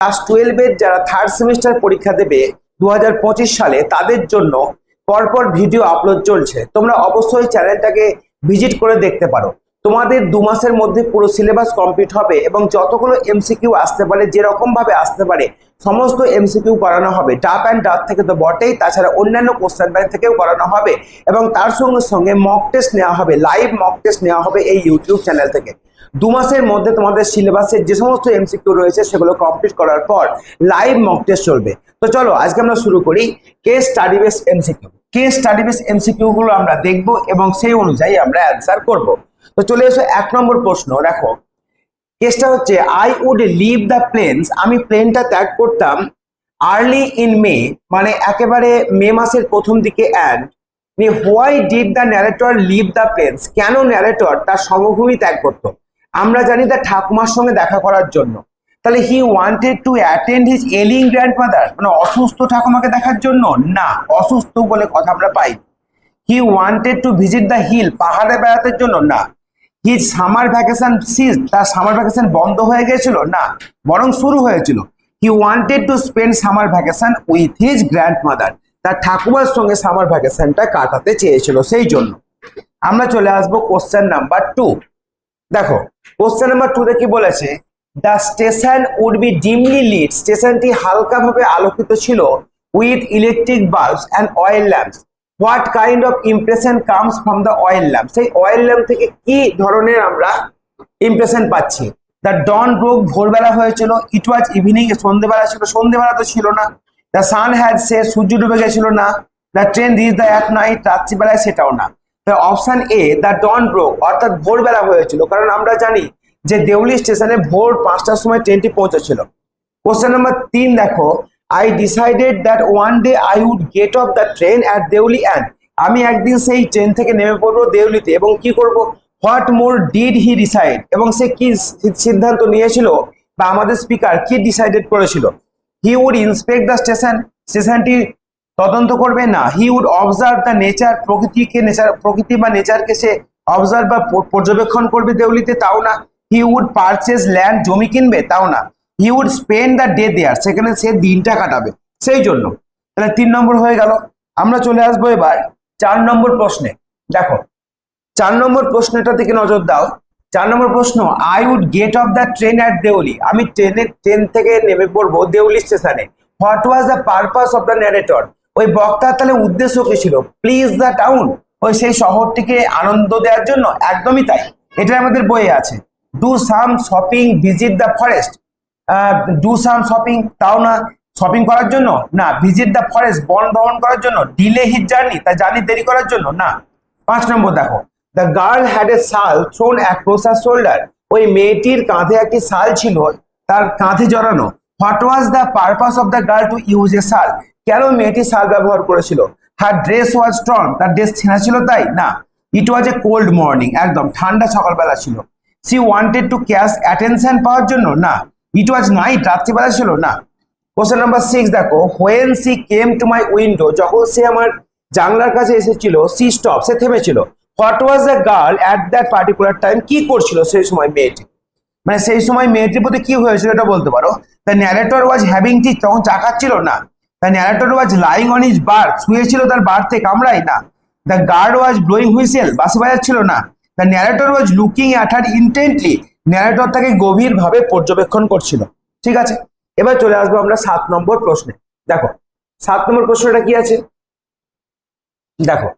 Class টুয়েলভের যারা third semester পরীক্ষা দেবে দু হাজার পঁচিশ সালে, তাদের জন্য পরপর ভিডিও আপলোড চলছে। তোমরা অবশ্যই চ্যানেলটাকে ভিজিট করে দেখতে পারো। তোমাদের দু মাসের মধ্যে পুরো সিলেবাস কমপ্লিট হবে এবং যতগুলো এমসিকিউ আসতে পারে যেরকম ভাবে আসতে পারে, সমস্ত এমসিকিউ করানো হবে। ডাপ অ্যান্ড ডাক থেকে তো বটেই, তাছাড়া অন্যান্য কোশ্চেন ব্যাংক থেকেও করানো হবে এবং তার সঙ্গে সঙ্গে মক টেস্ট নেওয়া হবে লাইভ মক টেস্ট নেওয়া হবে এই ইউটিউব চ্যানেল থেকে। দু মাসের মধ্যে তোমাদের সিলেবাসের যে সমস্ত এমসিকিউ রয়েছে, সেগুলো কমপ্লিট করার পর লাইভ মক টেস্ট চলবে। তো চলো, আজকে আমরা শুরু করি case study base MCQ. Case study base MCQ গুলো আমরা দেখব এবং সেই অনুযায়ী আমরা অ্যান্সার করব। তো চলে এসো এক নম্বর প্রশ্ন, দেখো। কেসটা হচ্ছে I would leave the plains আমি প্লেনটা ত্যাগ করতাম আর্লি ইন মে মানে একেবারে মে মাসের প্রথম দিকে and why did the narrator leave the plains কেন ন্যারেটর তার সমভূমি ত্যাগ করতো? আমরা জানি তার ঠাকুমার সঙ্গে দেখা করার জন্য। তাহলে he wanted to attend his ailing grandmother মানে অসুস্থ ঠাকুমাকে দেখার জন্য? না, অসুস্থ বলে কথা আমরা পাই he wanted to visit the hill পাহাড়ে বেড়াতে জন্য? না। হিজ সামার ভ্যাকেশন সিজ তার সামার ভ্যাকেশন বন্ধ হয়ে গিয়েছিল? না, বরং শুরু হয়েছিল। He wanted to spend summer vacation with his grandmother তার ঠাকুমার সঙ্গে সামার ভ্যাকেশনটা কাটাতে চেয়েছিল সেই জন্য। আমরা চলে আসব কোশ্চেন নাম্বার টু দেখো কোশ্চেন নাম্বার টু কি বলেছে? The station would be dimly lit স্টেশনটি হালকাভাবে আলোকিত ছিল with electric bulbs and oil lamps what kind of impression comes from the oil lamp সেই অয়েল ল্যাম্প থেকে কি ধরনের আমরা ইমপ্রেশন পাচ্ছি? দ্য ডন ব্রোক ভোরবেলা হয়েছিল ইট ওয়াজ ইভিনিং সন্ধেবেলা ছিল, সন্ধেবেলা তো ছিল না। দ্য সান হ্যাড সে সূর্য ডুবে গেছিল না। The train reach the at night রাত্রিবেলায় সেটাও না। Option A the dawn broke অর্থাৎ ভোরবেলা হয়েছিল। কারণ আমরা জানি যে দেউলি স্টেশনে ভোর পাঁচটার সময় ট্রেনটি পৌঁছেছিল। কোশ্চেন নাম্বার তিন দেখো I decided that one day I would get off the train at Deoli and আমি একদিন সেই ট্রেন থেকে নেমে পড়ব দেউলিতে এবং কি করব? What more did he decide এবং সে কি সিদ্ধান্ত নিয়েছিল? বা আমাদের স্পিকার কি ডিসাইডেড করেছিল? He would inspect the station স্টেশনটি তদন্ত করবে না। He would observe the nature প্রকৃতিকে নেচার প্রকৃতি বা নেচারকে সে অবজার্ভ বা পর্যবেক্ষণ করবে দেউলিতে, তাও না। হি উড পারচেজ ল্যান্ড জমি কিনবে, তাও না। He would spend the day there সেখানে সে দিনটা কাটাবে। সেই জন্য। তাহলে তিন নম্বর হয়ে গেল। আমরা চলে আসব এবার চার নম্বর প্রশ্নে। দেখো, চার নম্বর প্রশ্নটা দিকে নজর দাও। চার নম্বর প্রশ্ন I would get off the train at Deoli আমি ট্রেনের ট্রেন থেকে নেমে পড়ব দেউলি স্টেশনে। What was the purpose of the narrator ওই বক্তার তাহলে উদ্দেশ্য কি ছিল? প্লিজ দ্য টাউন ওই সেই শহরটিকে আনন্দ দেওয়ার জন্য। একদমই তাই। এটা আমাদের বইয়ে আছে। Do some shopping visit the forest do some shopping তাও না শপিং করার জন্য? না ভিজিট দ্য ফরেস্ট বন ভ্রমণ করার জন্য ডিলে হিট জার্নি তা জার্নি দেরি করার জন্য? না। পাঁচ নম্বর দেখো দ্য গার্ল হ্যাড এ শাল থ্রোন অ্যাক্রোস আর শোল্ডার ওই মেয়েটির কাঁধে একটি শাল ছিল, তার কাঁধে জড়ানো। What was the purpose of the girl to use a shawl কেন মেয়েটি শাল ব্যবহার করেছিল? হার ড্রেস ওয়াজ স্ট্রং তার ড্রেস ছেঁড়া ছিল তাই? না। It was A cold morning একদম ঠান্ডা সকালবেলা ছিল। She wanted to catch attention পাওয়ার জন্য? না। ইট ওয়াজ নাইট রাত্রিবেলা ছিল না। কোশ্চেন নাম্বার সিক্স দেখো when she came to my window যখন সে আমার জানলার কাছে এসেছিল সি স্টপ সে থেমেছিল। What was the girl at that particular time কি করছিল সেই সময় মেয়েটি? মানে সেই সময় মেয়েটির প্রতি কি হয়েছিল এটা বলতে পারো? The narrator was having tea তখন চাকাচ্ছিল না। The narrator was lying on his berth শুয়েছিল তার বার্থে কামড়াই না। The guard was blowing whistle বাসি বাজাচ্ছিল না। The narrator was looking at her intently narrator তাকে গভীরভাবে পর্যবেক্ষণ করছিল। ঠিক আছে? এবার চলে আসব আমরা সাত নম্বর প্রশ্নে। দেখো, সাত নম্বর প্রশ্নটা কি আছে? দেখো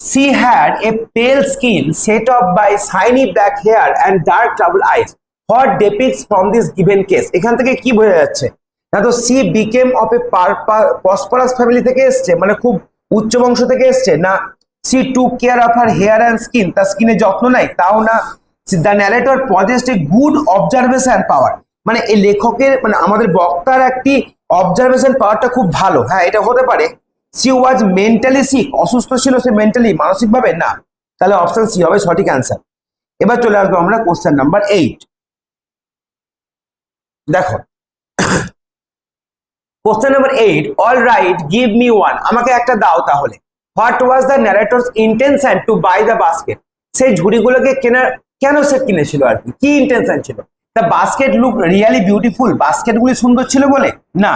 C had a pale skin set of by shiny black hair and dark troubled eyes What depicts from this given case এখান থেকে কি বোঝা যাচ্ছে? না তো she became of a prosperous family থেকে এসছে মানে খুব উচ্চ বংশ থেকে এসছে, না she to care of her hair and skin তার স্কিনে যত্ন নেয়, তাও না। The narrator possessed a good observation power মানে এই লেখকের মানে আমাদের বক্তার একটি অবজারভেশন পাওয়ারটা খুব ভালো। হ্যাঁ এটা হতে পারে। সি ওয়াজ মেন্টালি সিক অসুস্থ ছিল সে মেন্টালি মানসিকভাবে? না। তাহলে অপশন সি হবে সঠিক অ্যান্সার এবার চলে আসব আমরা কোশ্চেন নাম্বার এইট দেখো। Question number eight all right give me one আমাকে একটা দাও তাহলে। What was the narrator's intention to buy the basket সেই ঝুড়িগুলোকে কেনার কেন সে কিনেছিল আর কি? কি ইন্টেনশন ছিল? The basket look really beautiful বাস্কেটগুলি সুন্দর ছিল বলে? না।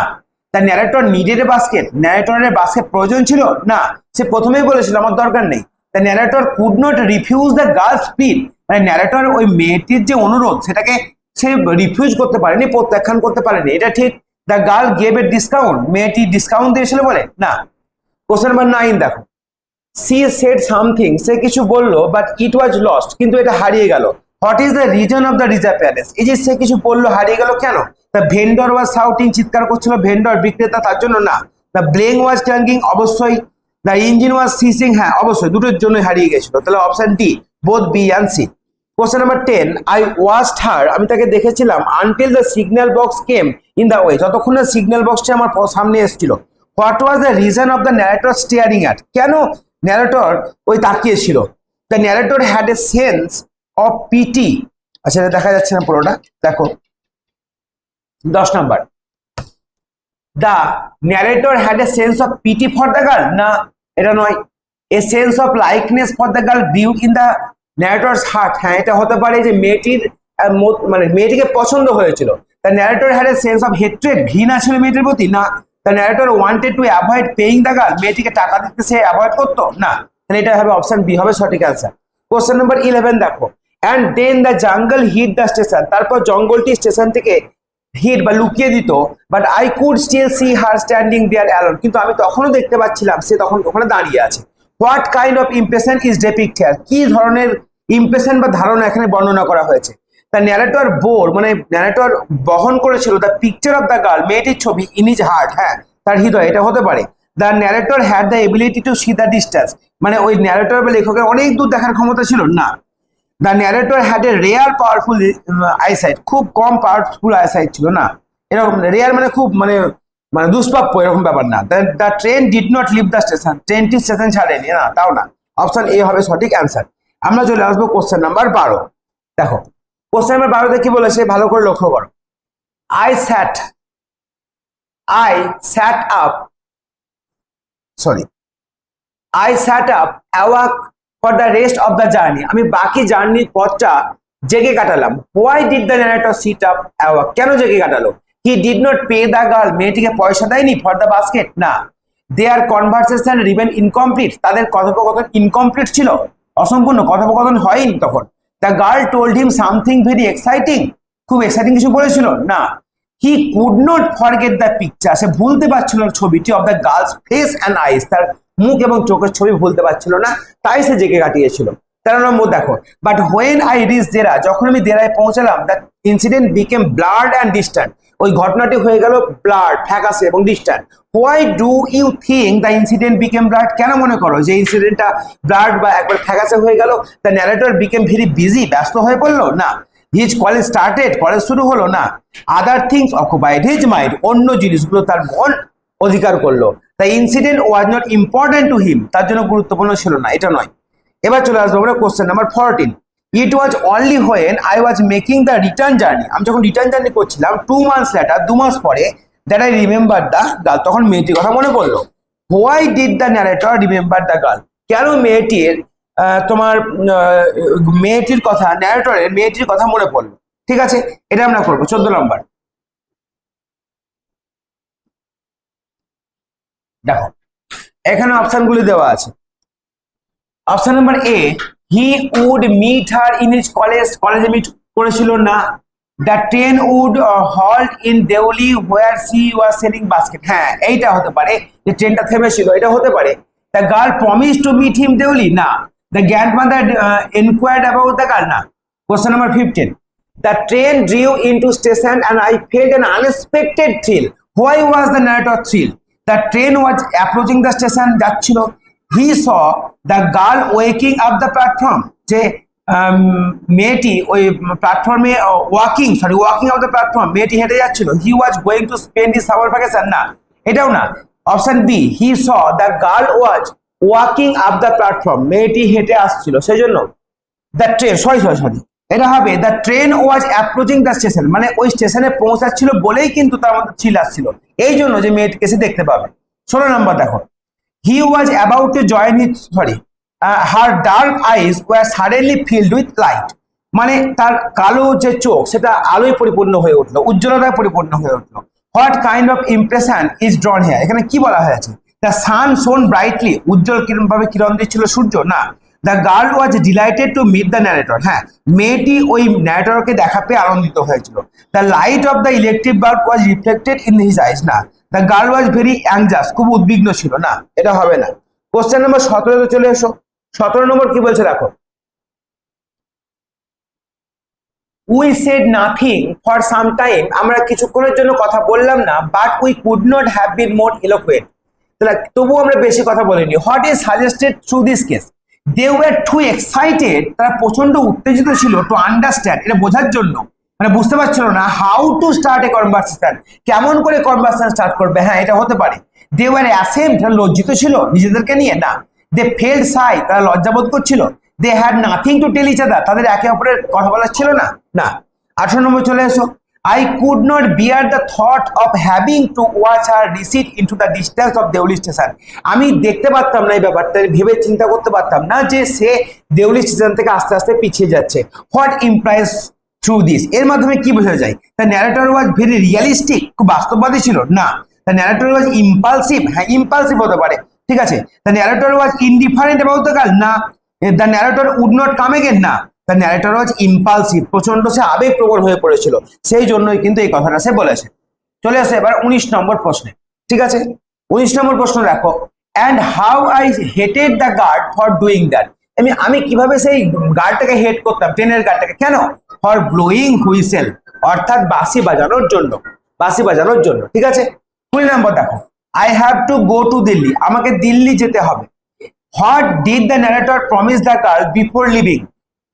The narrator needed a basket ন্যারেটরের basket প্রয়োজন ছিল? না। সে প্রথমেই বলেছিল, আমার দরকার নেই। The narrator could not refuse the girl's plead মানে ন্যারেটর ওই মেয়েটির যে অনুরোধ, সেটাকে সে রিফিউজ করতে পারেনি, প্রত্যাখ্যান করতে পারেনি। এটা ঠিক? The girl gave a discount মেয়েটি ডিসকাউন্ট দিয়েছিল বলে? না। কোশ্চেন নাম্বার নাইন দেখো। সি সেড সামথিং, সে কিছু বলল বাট ইট ওয়াজ লস্ট কিন্তু এটা হারিয়ে গেল। What is the reason of the disappearance এই যে সে কিছু বলল, হারিয়ে গেল কেন? দ্য ভেন্ডর ওয়াজ শাউটিং চিৎকার করছিল ভেন্ডর বিক্রেতা তার জন্য না। দ্য ব্লেং ওয়াজ ক্ল্যাঙ্কিং অবশ্যই দ্য ইঞ্জিন ওয়াজ সিসিং হ্যাঁ অবশ্যই, দুটোর জন্য হারিয়ে গেছিল। তাহলে অপশন ডি বোধ B and C question number ten I watched her আমি তাকে দেখেছিলাম until the signal box came in the way যতক্ষণ না সিগন্যাল বক্সটি আমার সামনে এসেছিল। What was the reason of the narrator staring at কেন ন্যারেটর ওই তাকিয়েছিল the narrator had a sense of pity আচ্ছা এটা দেখা যাচ্ছে না পুরোটা। দেখো। দশ number. The narrator had a sense of pity for the girl না, এটা নয়। A sense of likeness for the girl beau in the narrator's heart হ্যাঁ এটা হতে পারে যে মেয়েটির মানে মেয়েটিকে পছন্দ হয়েছিল। The narrator had a sense of hatred ঘৃণা ছিল মেয়েটির প্রতি? না the narrator wanted to avoid paying the girl মেয়েটিকে টাকা দিতে সে অ্যাভয়েড করতো? না। তাহলে এটা হবে অপশন বি হবে সঠিক অ্যান্সার কোশ্চেন নাম্বার ইলেভেন দেখো। And then the jungle hid the station তারপর জঙ্গলটি স্টেশন থেকে হিট বা লুকিয়ে দিত। But I could still see her standing there alone কিন্তু আমি তখনও দেখতে পাচ্ছিলাম, সে তখন ওখানে দাঁড়িয়ে আছে। What kind of impression is depict here কি ধরনের ইমপ্রেশন বা ধারণা এখানে বর্ণনা করা হয়েছে? দ্য ন্যারেটর বোর মানে ন্যারেটর বহন করেছিল the picture of the girl মেয়েটির ছবি ইন ইজ হার্ট হ্যাঁ তার হৃদয়, এটা হতে পারে। The narrator had the ability to see the distance মানে ওই ন্যারেটর বা লেখকের অনেক দূর দেখার ক্ষমতা ছিল না। The narrator had a rare powerful eyesight খুব কম পাওয়ারফুল আইসাইট ছিল না। এরকম রেয়ার মানে খুব মানে মানে দুষ্প্রাপ্য, এরকম ব্যাপার না। The train did not leave the station ট্রেনটি স্টেশন ছাড়েনি, না, তাও না। অপশন এ হবে সঠিক অ্যান্সার আমরা চলে আসব কোশ্চেন নাম্বার বারো। দেখো কোশ্চেন নাম্বার বারোতে কি বলেছে? ভালো করে লক্ষ্য করো। I sat I sat up sorry I sat up awake for the rest of the journey আমি বাকি জার্নির পথটা জেগে কাটালাম। Why did the narrator sit up awake কেন জেগে কাটালো? He did not pay the girl মেয়েটিকে পয়সা দেয়নি ফর দ্য বাস্কেট না। দেয়ার কনভারসেশন রিমেন ইনকমপ্লিট তাদের কথোপকথন ইনকমপ্লিট ছিল? অসম্পূর্ণ। কথোপকথন হয়নি তখন। The girl told him something very exciting খুব এক্সাইটিং কিছু বলেছিল। না he could not forget the picture সে ভুলতে পারছিল না ছবিটি of the girl's face and eyes তার মুখ এবং চোখের ছবি ভুলতে পারছিল না, তাই সে জেগে কাটিয়েছিল। তেরো নম্বর দেখো। But when I reach Dehra যখন আমি দেরায় পৌঁছালাম the incident became blurred and distant ওই ঘটনাটি হয়ে গেল ব্লাড, ফ্যাকাসে এবং distant why do you think the incident became blurred কেন মনে করো যে ইনসিডেন্টটা ব্লাড বা একবার ফ্যাকাসে হয়ে গেল? The narrator became very busy ব্যস্ত হয়ে পড়ল? না। হিজ কলেজ স্টার্টেড কলেজ শুরু হলো? না। Other things occupied his mind অন্য জিনিসগুলো তার মন অধিকার করল। The incident was not important to him তার জন্য গুরুত্বপূর্ণ ছিল না, এটা নয়। এবার চলে আসব আমরা question number fourteen it was only when I was making the return journey আমি যখন রিটার্ন জার্নি করছিলাম টু মান্থস লেটার দু মাস পরে that I remember the girl তখন মেয়েটির কথা মনে পড়ল। Why did the narrator remember the girl কেন মেয়েটির তোমার মেয়েটির কথা ন্যারেটরের মেয়েটির কথা মনে পড়ল? ঠিক আছে, এটা আমরা করব, চোদ্দ নম্বর। দেখো, এখানে অপশনগুলি দেওয়া আছে। Option number A he would meet her in his college কলেজে মিট করেছিল না। The train would halt in Deoli where she was selling basket হ্যাঁ এইটা হতে পারে যে ট্রেনটা থেমেছিল, এটা হতে পারে। The girl promise to meet him Deuli না। The grand mother enquired about the girl না। Question number fifteen the train drew into station and I felt an unexpected thrill why was the narrator thrill the train was approaching the station যাচ্ছিল। He saw the girl waking up the platform যে মেয়েটি ওই প্ল্যাটফর্মে walking sorry walking off the platform মেয়েটি হেঁটে যাচ্ছিল। He was going to spend the summer vacation না, এটাও না। Option B he saw the girl was walking up the platform মেয়েটি হেঁটে আসছিল। সেই জন্য the train sorry sorry sorry এটা হবে the train was approaching the station মানে ওই স্টেশনে পৌঁছাচ্ছিল বলেই কিন্তু তার মধ্যে চিল আসছিল। এই জন্য যে মেয়েটিকে সে দেখতে পাবে। ষোলো নম্বর দেখো। He was about to join his sorry her dark eyes were suddenly filled with light মানে তার কালো যে চোখ, সেটা আলোয় পরিপূর্ণ হয়ে উঠল, উজ্জ্বলতায় পরিপূর্ণ হয়ে উঠল। What kind of impression is drawn here এখানে কি বলা হয়েছে? দ্য সান সোন ব্রাইটলি উজ্জ্বল কিরণ ভাবে কিরণ দিচ্ছিল সূর্য? না। The girl was delighted to meet the narrator হ্যাঁ মেয়েটি ওই ন্যারেটরকে দেখা পেয়ে আনন্দিত হয়েছিল। The light of the electric bulb was reflected in his eyes না the girl was very anxious খুব উদ্বিগ্ন ছিল, না, এটা হবে না। কোশ্চেন নম্বর সতেরোতে চলে এসো। সতেরো নম্বর কি বলছে দেখো? We said nothing for some time আমরা কিছুক্ষণের জন্য কথা বললাম না but we could not have been more eloquent তাহলে তবুও আমরা বেশি কথা বলিনি। What is suggested through this case they were too excited তারা প্রচণ্ড উত্তেজিত ছিল টু আন্ডারস্ট্যান্ড এটা বোঝার জন্য। মানে বুঝতে পারছিল না how to start a conversation কেমন করে কনভারসেশন স্টার্ট করবে? হ্যাঁ এটা হতে পারে। দে ওয়ার অ্যাসেম তারা লজ্জিত ছিল নিজেদেরকে নিয়ে, না। দে ফেল সাই তারা লজ্জাবোধ করছিল। They had nothing to tell each other তাদের একে অপরের কথা বলার ছিল না না। আঠারো নম্বর চলে এসো। I could not bear the thought of having to watch her recede into the distance of Deoli station আমি দেখতে পারতাম না এই ব্যাপারটা ভেবে চিন্তা করতে পারতাম না যে সে দেউলি স্টেশন থেকে আস্তে আস্তে পিছিয়ে যাচ্ছে। হোয়াট ইমপ্লাইজ থ্রু দিস এর মাধ্যমে কি বোঝা যায়? The narrator was very realistic খুব বাস্তববাদী ছিল। না। দ্য ন্যারেটর ওয়াজ ইম্পালসিভ হ্যাঁ ইম্পালসিভ হতে পারে। ঠিক আছে? The narrator was indifferent about the girl না। The narrator would not come again না। দ্য ন্যারেটর ওয়াজ ইম্পালসিভ প্রচণ্ড সে আবেগপ্রবণ হয়ে পড়েছিল। সেই জন্যই কিন্তু এই কথাটা সে বলেছে। চলে আসে এবার উনিশ নম্বর প্রশ্নে। ঠিক আছে? উনিশ নম্বর প্রশ্ন দেখো। And how I hated the guard for doing that আমি আমি কীভাবে সেই গার্ডটাকে হেড করতাম? ট্রেনের গার্ডটাকে কেন? ফর ব্লোয়িং হুইসেল অর্থাৎ বাঁশি বাজানোর জন্য, বাঁশি বাজানোর জন্য, ঠিক আছে? কুড়ি নম্বর দেখো। I have to go to Delhi আমাকে দিল্লি যেতে হবে। What did the narrator promise the girl before leaving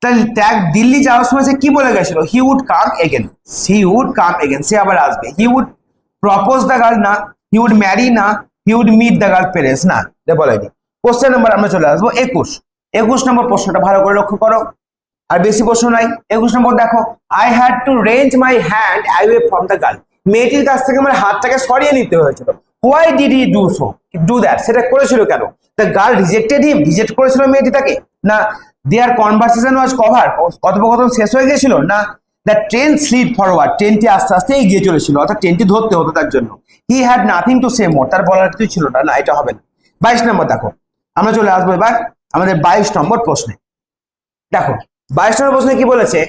তাহলে ত্যাগ দিল্লি যাওয়ার সময় সে কি বলে গেছিল? He would come again he would come again সে আবার আসবে। He would propose the girl না হি উড ম্যারি না he would meet the girl parents না। বলেনি কোশ্চেন নাম্বার আমরা চলে আসব, একুশ। একুশ নম্বর প্রশ্নটা ভালো করে লক্ষ্য করো। আর বেশি প্রশ্ন নাই একুশ নম্বর দেখো I had to wrench my hand away from the girl মেয়েটির কাছ থেকে আমার হাতটাকে সরিয়ে নিতে হয়েছিল। Why did he do so do that সেটা করেছিল কেন? The girl rejected him reject করেছিল মেয়েটিটাকে না দেয়ার কনভারসেশন ওয়াজ কভার কথোপকথন শেষ হয়ে গেছিল না দ্য ট্রেন স্লিপ ফরওয়ার্ড ট্রেনটি আস্তে আস্তে এগিয়ে চলেছিল, অর্থাৎ ট্রেনটি ধরতে হতো তার জন্য। He had nothing to say more তার বলার কিছু ছিল না না, এটা হবে না। বাইশ নম্বর দেখো, আমরা চলে আসব এবার আমাদের বাইশ নম্বর প্রশ্নে। দেখো বাইশ নম্বর প্রশ্নে কি বলেছে?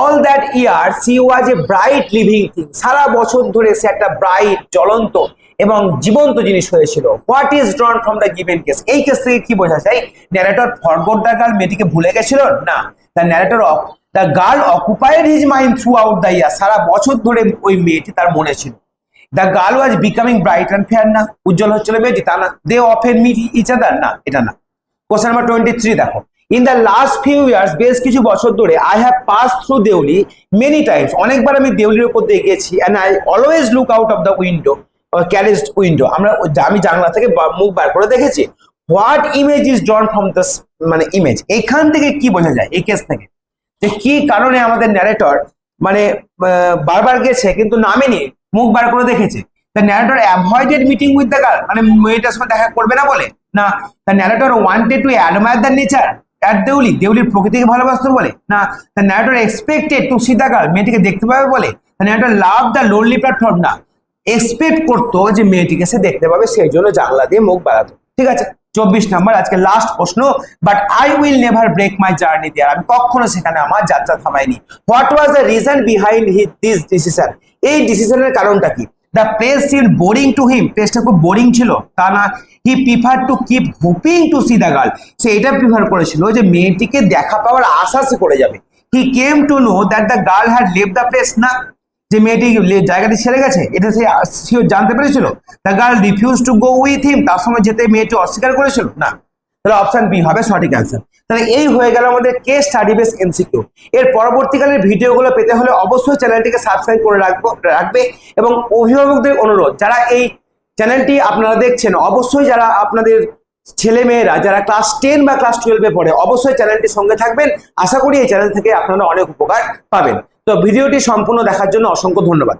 All that year she was a bright living thing সারা বছর ধরে সে একটা ব্রাইট জ্বলন্ত এবং জীবন্ত জিনিস হয়েছিল। What is drawn from the given case এই কেস থেকে কি বোঝা যায়? ন্যারেটর ফরগট দ্য গার্ল মেয়েটিকে ভুলে গেছিল? না। The narrator of the girl occupied his mind throughout the year সারা বছর ধরে ওই মেয়েটি তার মনে ছিল। The girl was becoming bright and fair না? উজ্জ্বল হচ্ছিল মেয়েটি, তা না। They often meet each other না। এটা না। কোশ্চেন নাম্বার টোয়েন্টি থ্রি দেখো। In the last few years বেশ কিছু বছর ধরে I have pass through Deoli many times অনেকবার আমি দেউলির উপর দিয়ে গেছি and I always look out of the window carriage window আমরা আমি জানলা থেকে মুখ বার করে দেখেছি। What image is drawn from the মানে ইমেজ এখান থেকে কি বোঝা যায়? এই কেস থেকে। যে কি কারণে আমাদের ন্যারেটর মানে বারবার গেছে, কিন্তু নামেনি, মুখ বার করে দেখেছে। The narrator avoided meeting with the girl মানে মেয়েটার সঙ্গে দেখা করবে না বলে? না the narrator wanted to admire the nature at Deoli, দেউলির প্রকৃতিকে ভালোবাসতো বলে? না the narrator expected to see the girl মেয়েটিকে দেখতে পাবে বলে? The narrator love the lonely platform না। এক্সপেক্ট করতো যে মেয়েটিকে সে দেখতে পাবে, সেই জন্য জানলা দিয়ে মুখ বাড়াতো। ঠিক আছে? চব্বিশ নাম্বার, আজকে লাস্ট প্রশ্ন but I will never break my journey there আমি কখনো সেখানে আমার যাত্রা থামাইনি। What was the reason behind this decision এই ডিসিশনের কারণটা কি? দ্য প্লেস সিল বোরিং টু হিম প্লেসটা খুব বোরিং ছিল। তা না he prefer to keep hoping to see the girl সে এটা প্রিফার করেছিল যে মেয়েটিকে দেখা পাওয়ার আশা সে করে যাবে। He came to know that the girl had leave the place না। যে মেয়েটি জায়গাটি ছেড়ে গেছে, এটা সে সিও জানতে পেরেছিল। The girl refuse to go with him তার সঙ্গে যেতে মেয়েটি অস্বীকার করেছিল। না। তাহলে অপশন বি হবে সঠিক অ্যান্সার তাহলে এই হয়ে গেল আমাদের কে স্টাডি বেস এমসিকিউ এর পরবর্তীকালের ভিডিওগুলো পেতে হলে অবশ্যই চ্যানেলটিকে সাবস্ক্রাইব করে রাখব, রাখবে এবং অভিভাবকদের অনুরোধ, যারা এই চ্যানেলটি আপনারা দেখছেন, অবশ্যই যারা আপনাদের ছেলে মেয়েরা যারা ক্লাস টেন বা ক্লাস টুয়েলভে পড়ে, অবশ্যই চ্যানেলটির সঙ্গে থাকবেন। আশা করি এই চ্যানেল থেকে আপনারা অনেক উপকার পাবেন। তো ভিডিওটি সম্পূর্ণ দেখার জন্য অসংখ্য ধন্যবাদ।